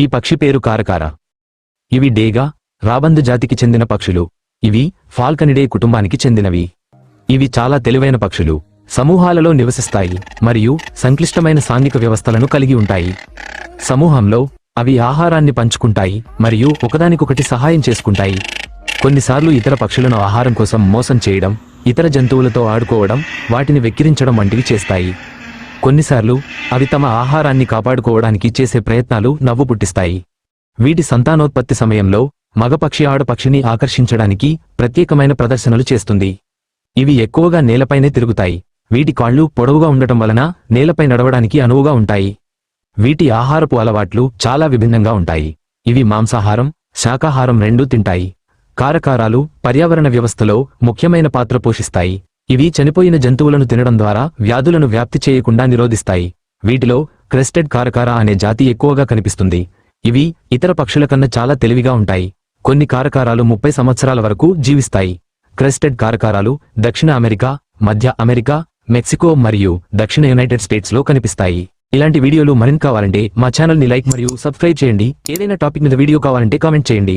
ఈ పక్షి పేరు కారకార. ఇవి డేగా రాబందు జాతికి చెందిన పక్షులు. ఇవి ఫాల్కనిడే కుటుంబానికి చెందినవి. ఇవి చాలా తెలివైన పక్షులు. సమూహాలలో నివసిస్తాయి మరియు సంక్లిష్టమైన సాంఘిక వ్యవస్థలను కలిగి ఉంటాయి. సమూహంలో అవి ఆహారాన్ని పంచుకుంటాయి మరియు ఒకదానికొకటి సహాయం చేసుకుంటాయి. కొన్నిసార్లు ఇతర పక్షులను ఆహారం కోసం మోసం చేయడం ఇతర జంతువులతో ఆడుకోవడం వాటిని వెక్కిరించడం వంటివి చేస్తాయి. కొన్నిసార్లు అవి తమ ఆహారాన్ని కాపాడుకోవడానికి చేసే ప్రయత్నాలు నవ్వు పుట్టిస్తాయి. వీటి సంతానోత్పత్తి సమయంలో మగపక్షి ఆడపక్షిని ఆకర్షించడానికి ప్రత్యేకమైన ప్రదర్శనలు చేస్తుంది. ఇవి ఎక్కువగా నేలపైనే తిరుగుతాయి. వీటి కాళ్ళు పొడవుగా ఉండటం వలన నేలపై నడవడానికి అనువుగా ఉంటాయి. వీటి ఆహారపు అలవాట్లు చాలా విభిన్నంగా ఉంటాయి. ఇవి మాంసాహారం శాకాహారం రెండూ తింటాయి. కారకారాలు పర్యావరణ వ్యవస్థలో ముఖ్యమైన పాత్ర పోషిస్తాయి. ఇవి చనిపోయిన జంతువులను తినడం ద్వారా వ్యాధులను వ్యాప్తి చేయకుండా నిరోధిస్తాయి. వీటిలో క్రెస్టెడ్ కారకార అనే జాతి ఎక్కువగా కనిపిస్తుంది. ఇవి ఇతర పక్షుల కన్నా చాలా తెలివిగా ఉంటాయి. కొన్ని కారకారాలు ముప్పై సంవత్సరాల వరకు జీవిస్తాయి. క్రెస్టెడ్ కారకారాలు దక్షిణ అమెరికా మధ్య అమెరికా మెక్సికో మరియు దక్షిణ యునైటెడ్ స్టేట్స్లో కనిపిస్తాయి. ఇలాంటి వీడియోలు మరింత కావాలంటే మా ఛానల్ని లైక్ మరియు సబ్స్క్రైబ్ చేయండి. ఏదైనా టాపిక్ మీద వీడియో కావాలంటే కామెంట్ చేయండి.